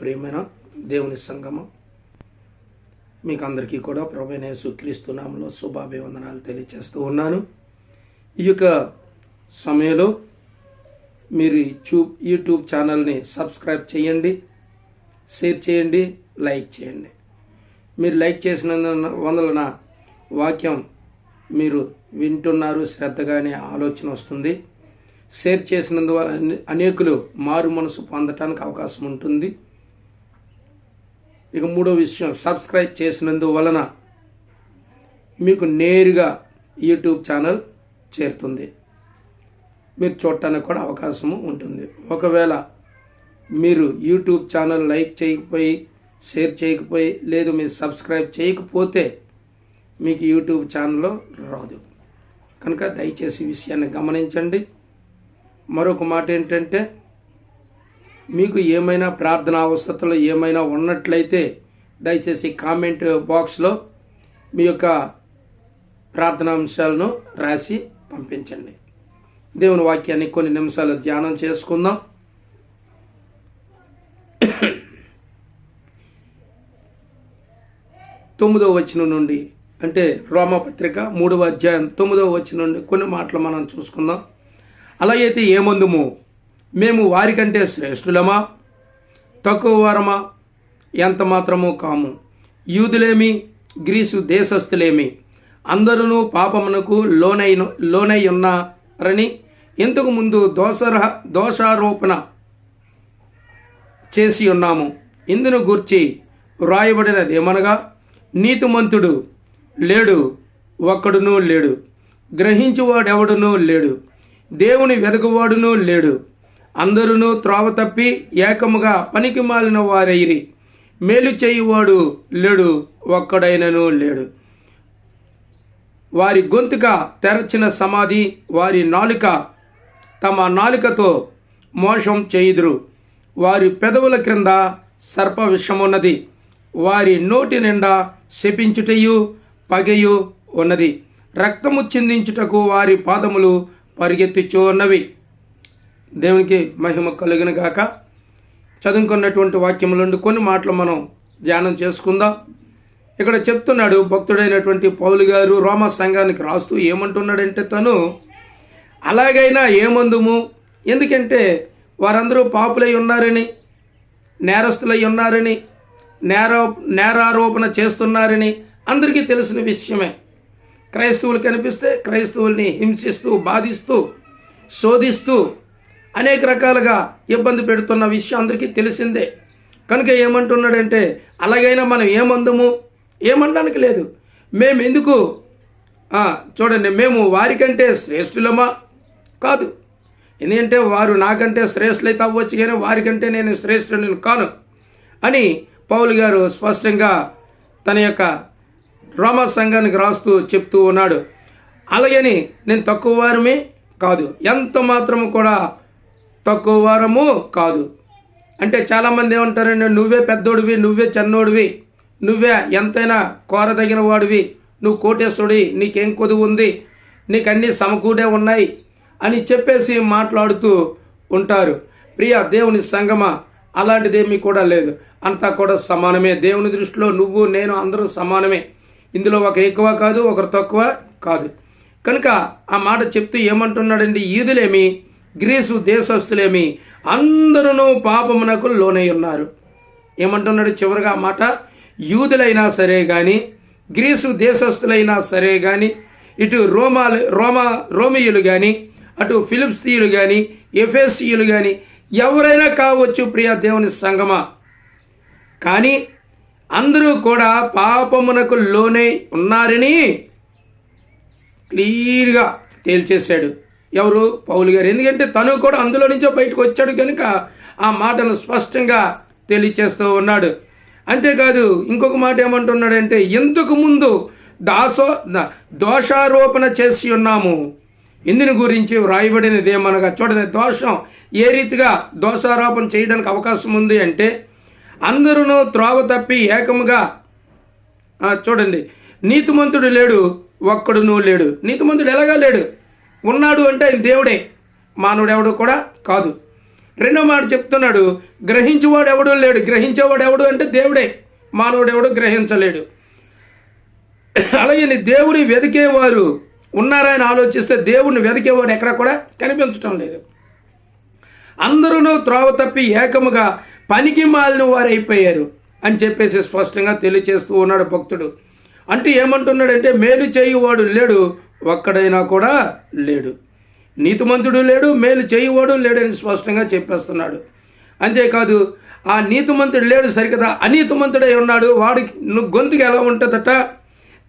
ప్రియమైన దేవుని సంగమం. మీకు అందరికీ కూడా ప్రభైన సుక్రీస్తునామంలో శుభాభివందనాలు తెలియజేస్తూ ఉన్నాను. ఈ యొక్క సమయంలో మీరు చూప్ యూట్యూబ్ ఛానల్ని సబ్స్క్రైబ్ చేయండి షేర్ చేయండి లైక్ చేయండి. మీరు లైక్ చేసిన వందలన వాక్యం మీరు వింటున్నారు శ్రద్ధగానే ఆలోచన వస్తుంది. షేర్ చేసినందువల్ల అనేకులు మారు మనసు పొందటానికి అవకాశం ఉంటుంది. ఇక మూడో విషయం సబ్స్క్రైబ్ చేసినందువలన మీకు నేరుగా యూట్యూబ్ ఛానల్ చేరుతుంది. మీరు చూడటానికి కూడా అవకాశము ఉంటుంది. ఒకవేళ మీరు యూట్యూబ్ ఛానల్ లైక్ చేయకపోయి షేర్ చేయకపోయి లేదు మీరు సబ్స్క్రైబ్ చేయకపోతే మీకు యూట్యూబ్ ఛానల్లో రాదు. కనుక దయచేసి విషయాన్ని గమనించండి. మరొక మాట ఏంటంటే మీకు ఏమైనా ప్రార్థన అవసరతలు ఏమైనా ఉన్నట్లయితే దయచేసి కామెంట్ బాక్స్లో మీ యొక్క ప్రార్థనాంశాలను రాసి పంపించండి. దేవుని వాక్యాన్ని కొన్ని నిమిషాలు ధ్యానం చేసుకుందాం. తొమ్మిదవ వచనం నుండి అంటే రోమపత్రిక మూడవ అధ్యాయం తొమ్మిదవ వచనం నుండి కొన్ని మాటలు మనం చూసుకుందాం. అలాగైతే ఏమందుము? మేము వారికంటే శ్రేష్ఠులమా? తక్కువ వారమా? ఎంత మాత్రమూ కాము. యూదులేమి గ్రీసు దేశస్థులేమి. అందరూ పాపమునకు లోనై లోనై ఉన్నారని ఇంతకు ముందు దోషరహ దోషారోపణ చేసి ఉన్నాము ఇందును గూర్చి వ్రాయబడినదేమనగా నీతిమంతుడు లేడు ఒక్కడునూ లేడు. గ్రహించువాడెవడునూ లేడు. దేవుని వెదకువాడునూ లేడు. అందరూ త్రోవ తప్పి ఏకముగా పనికి మాలిన వారైరి. మేలు చేయువాడు లేడు ఒక్కడైనను లేడు. వారి గొంతుక తెరచిన సమాధి వారి నాలుక తమ నాలుకతో మోసం చేయుదురు. వారి పెదవుల క్రింద సర్ప విషమున్నది వారి నోటి నిండా శపించుటయు పగయు ఉన్నది. రక్తము చిందించుటకు వారి పాదములు పరిగెత్తుచు ఉన్నవి. దేవునికి మహిమ కలిగిన గాక. చదువుకున్నటువంటి వాక్యముల నుండి కొన్ని మాటలు మనం ధ్యానం చేసుకుందాం. ఇక్కడ చెప్తున్నాడు భక్తుడైనటువంటి పౌలు గారు రోమ సంఘానికి రాస్తూ ఏమంటున్నాడంటే తను అలాగైనా ఏమందుము? ఎందుకంటే వారందరూ పాపులై ఉన్నారని నేరస్తులై ఉన్నారని నేర నేరారోపణ చేస్తున్నారని అందరికీ తెలిసిన విషయమే. క్రైస్తవులు కనిపిస్తే క్రైస్తవుల్ని హింసిస్తూ బాధిస్తూ శోధిస్తూ అనేక రకాలుగా ఇబ్బంది పెడుతున్న విషయం అందరికీ తెలిసిందే. కనుక ఏమంటున్నాడంటే అలాగైనా మనం ఏమందము? ఏమనడానికి లేదు. మేము ఎందుకు చూడండి మేము వారికంటే శ్రేష్ఠులమా? కాదు. ఎందుకంటే వారు నాకంటే శ్రేష్ఠులైతే అవ్వచ్చు కానీ వారికంటే నేను శ్రేష్ఠుని కాను అని పౌలు గారు స్పష్టంగా తన యొక్క రోమా సంఘానికి రాస్తూ చెప్తూ ఉన్నాడు. అలాగని నేను తక్కువ వారమే కాదు ఎంత మాత్రము కూడా తక్కువ వారము కాదు. అంటే చాలామంది ఏమంటారంటే నువ్వే పెద్దోడివి నువ్వే చిన్నోడివి నువ్వే ఎంతైనా కోరదగిన వాడివి నువ్వు కోటేశ్వడి నీకేం కొదువు ఉంది నీకు అన్నీ సమకూడే ఉన్నాయి అని చెప్పేసి మాట్లాడుతూ ఉంటారు. ప్రియ దేవుని సంగమ అలాంటిదేమీ కూడా లేదు. అంతా కూడా సమానమే. దేవుని దృష్టిలో నువ్వు నేను అందరూ సమానమే. ఇందులో ఒకరు ఎక్కువ కాదు ఒకరు తక్కువ కాదు. కనుక ఆ మాట చెప్తూ ఏమంటున్నాడండి ఈదులేమి? గ్రీసు దేశస్తులేమి అందరూ పాపమునకు లోనై ఉన్నారు. ఏమంటున్నాడు చివరిగా మాట? యూదులైనా సరే కానీ గ్రీసు దేశస్తులైనా సరే కానీ ఇటు రోమాలు రోమా రోమియులు కానీ అటు ఫిలిప్స్తీయులు కానీ ఎఫేసియులు కానీ ఎవరైనా కావచ్చు ప్రియ దేవుని సంగమా? కానీ అందరూ కూడా పాపమునకు లోనై ఉన్నారని క్లియర్గా తేల్చేశాడు. ఎవరు? పౌలు గారు. ఎందుకంటే తను కూడా అందులో నుంచో బయటకు వచ్చాడు కనుక ఆ మాటను స్పష్టంగా తెలియచేస్తూ ఉన్నాడు. అంతేకాదు ఇంకొక మాట ఏమంటున్నాడంటే ఇంతకు ముందు దాసో దోషారోపణ చేసి ఉన్నాము? ఇందుని గురించి వ్రాయబడినది ఏమనగా చూడండి దోషం ఏ రీతిగా దోషారోపణ చేయడానికి అవకాశం ఉంది అంటే అందరూ త్రోవ తప్పి ఏకముగా చూడండి నీతిమంతుడు లేడు ఒక్కడునూ లేడు. నీతిమంతుడు ఎలాగా లేడు? ఉన్నాడు అంటే ఆయన దేవుడే. మానవుడెవడు కూడా కాదు. రెండో మాట చెప్తున్నాడు గ్రహించేవాడు ఎవడు లేడు. గ్రహించేవాడు ఎవడు అంటే దేవుడే. మానవుడెవడు గ్రహించలేడు. అలాగే దేవుని వెతికేవారు ఉన్నారని ఆలోచిస్తే దేవుని వెతికేవాడు ఎక్కడ కూడా కనిపించటం లేదు. అందరూ త్రోవ తప్పి ఏకముగా పనికి మాలిన వారు అయిపోయారు అని చెప్పేసి స్పష్టంగా తెలియచేస్తూ ఉన్నాడు భక్తుడు. అంటే ఏమంటున్నాడంటే మేలు చేయువాడు లేడు ఒక్కడైనా కూడా లేడు. నీతిమంతుడు లేడు మేలు చేయువాడు లేడని స్పష్టంగా చెప్పేస్తున్నాడు. అంతేకాదు ఆ నీతిమంతుడు లేడు సరికదా అనీతిమంతుడై ఉన్నాడు. వాడు గొంతుకు ఎలా ఉంటుందట?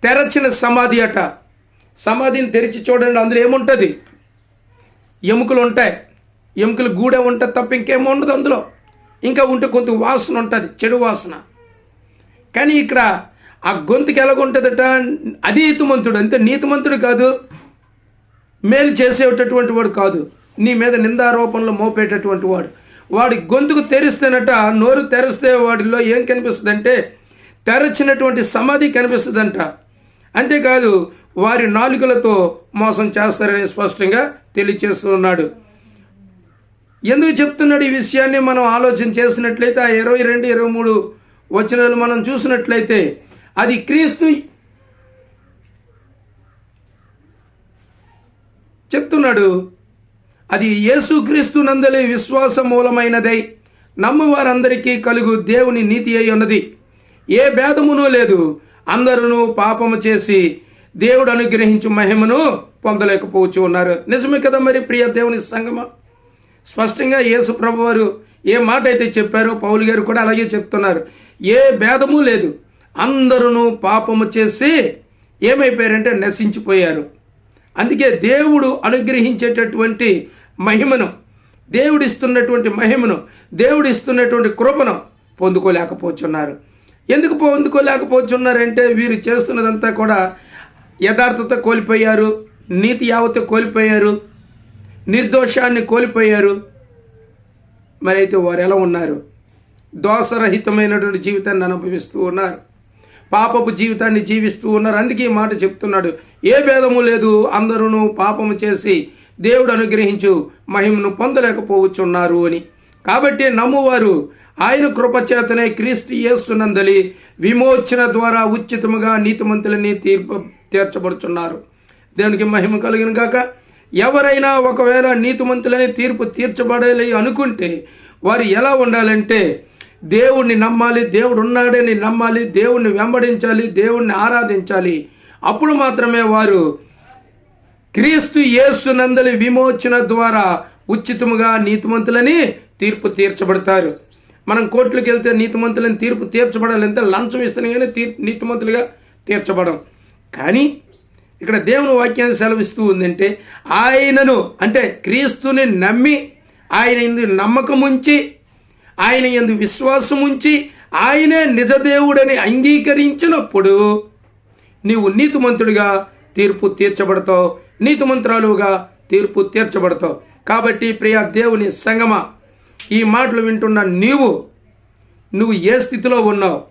తెరచిన సమాధి అట. సమాధిని తెరిచి చూడండి అందులో ఏముంటుంది? ఎముకలు ఉంటాయి. ఎముకలు గూడె ఉంటుంది తప్ప ఇంకేమో ఉండదు అందులో. ఇంకా ఉంటే కొంత వాసన ఉంటుంది చెడు వాసన. కానీ ఇక్కడ ఆ గొంతుకి ఎలాగుంటుందట? అనీతిమంతుడు అంటే నీతిమంతుడు కాదు. మేలు చేసేటటువంటి వాడు కాదు. నీ మీద నిందారోపణలు మోపేటటువంటి వాడు. వాడి గొంతుకు తెరిస్తేనట నోరు తెరిస్తే వాడిలో ఏం కనిపిస్తుందంటే తెరచినటువంటి సమాధి కనిపిస్తుందంట. అంతేకాదు వారి నాలుకలతో మోసం చేస్తారని స్పష్టంగా తెలియచేస్తున్నాడు. ఎందుకు చెప్తున్నాడు ఈ విషయాన్ని మనం ఆలోచన చేసినట్లయితే ఆ ఇరవై రెండు ఇరవై మూడు వచనాలు మనం చూసినట్లయితే అది క్రీస్తు చెప్తున్నాడు. అది యేసుక్రీస్తు నందలే విశ్వాస మూలమైనదై నమ్మువారందరికీ కలుగు దేవుని నీతి అయి ఉన్నది. ఏ భేదమునూ లేదు. అందరూ పాపము చేసి దేవుడు అనుగ్రహించు మహిమను పొందలేకపోవచ్చు ఉన్నారు. నిజమే కదా మరి ప్రియ దేవుని సంగమ? స్పష్టంగా యేసు ప్రభు వారు ఏ మాట అయితే చెప్పారో పౌలు గారు కూడా అలాగే చెప్తున్నారు. ఏ భేదము లేదు. అందరూ పాపము చేసి ఏమైపోయారంటే నశించిపోయారు. అందుకే దేవుడు అనుగ్రహించేటటువంటి మహిమను దేవుడిస్తున్నటువంటి మహిమను దేవుడిస్తున్నటువంటి కృపను పొందుకోలేకపోతున్నారు. ఎందుకు పొందుకోలేకపోతున్నారంటే వీరు చేస్తున్నదంతా కూడా యథార్థత కోల్పోయారు నీతి యావత కోల్పోయారు నిర్దోషాన్ని కోల్పోయారు. మరి అయితే వారు ఎలా ఉన్నారు? దోషరహితమైనటువంటి జీవితాన్ని అనుభవిస్తూ ఉన్నారు. పాపపు జీవితాన్ని జీవిస్తూ ఉన్నారు. అందుకే ఈ మాట చెప్తున్నాడు. ఏ భేదము లేదు. అందరూ పాపము చేసి దేవుడు అనుగ్రహించు మహిమను పొందలేకపోవచ్చున్నారు అని. కాబట్టి నమ్మువారు ఆయన కృపచేతనే క్రీస్తు యేసునందలి విమోచన ద్వారా ఉచితముగా నీతిమంతులని తీర్పు తీర్చబడుచున్నారు. దేవునికి మహిమ కలిగిన కాక ఎవరైనా ఒకవేళ నీతిమంతులని తీర్పు తీర్చబడాలి అనుకుంటే వారు ఎలా ఉండాలంటే దేవుణ్ణి నమ్మాలి దేవుడు ఉన్నాడని నమ్మాలి దేవుణ్ణి వెంబడించాలి దేవుణ్ణి ఆరాధించాలి. అప్పుడు మాత్రమే వారు క్రీస్తు యేసునందలి విమోచన ద్వారా ఉచితముగా నీతిమంతులని తీర్పు తీర్చబడతారు. మనం కోర్టులకు వెళ్తే నీతిమంతులని తీర్పు తీర్చబడాలంటే లంచం ఇస్తేనే కానీ తీర్ నీతిమంతులుగా తీర్చబడం. కానీ ఇక్కడ దేవుని వాక్యాన్ని సెలవిస్తూ ఉందంటే ఆయనను అంటే క్రీస్తుని నమ్మి ఆయన నమ్మకముంచి ఆయన ఎందు విశ్వాసం ఉంచి ఆయనే నిజదేవుడని అంగీకరించినప్పుడు నీవు నీతిమంతుడిగా తీర్పు తీర్చబడతావు నీతిమంత్రాలుగా తీర్పు తీర్చబడతావు. కాబట్టి ప్రియ దేవుని సంగమ ఈ మాటలు వింటున్న నీవు నువ్వు ఏ స్థితిలో ఉన్నావు?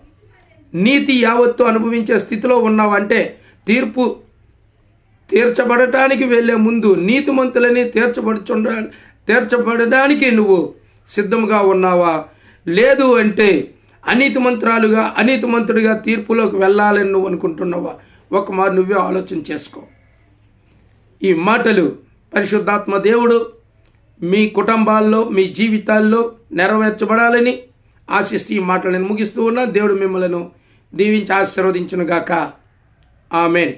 నీతి యావత్తు అనుభవించే స్థితిలో ఉన్నావు అంటే తీర్పు తీర్చబడటానికి వెళ్ళే ముందు నీతిమంతులని తీర్చబడుచుండ తీర్చబడడానికి నువ్వు సిద్ధంగా ఉన్నావా? లేదు అంటే అనీతి మంత్రాలుగా అనీతి మంత్రుడిగా తీర్పులోకి వెళ్ళాలని నువ్వు అనుకుంటున్నావా? ఒక మారు నువ్వే ఆలోచన చేసుకో. ఈ మాటలు పరిశుద్ధాత్మ దేవుడు మీ కుటుంబాల్లో మీ జీవితాల్లో నెరవేర్చబడాలని ఆశిస్తూ ఈ మాటలను ముగిస్తూ ఉన్నా. దేవుడు మిమ్మలను దీవించి ఆశీర్వదించునుగాక. ఆమెన్.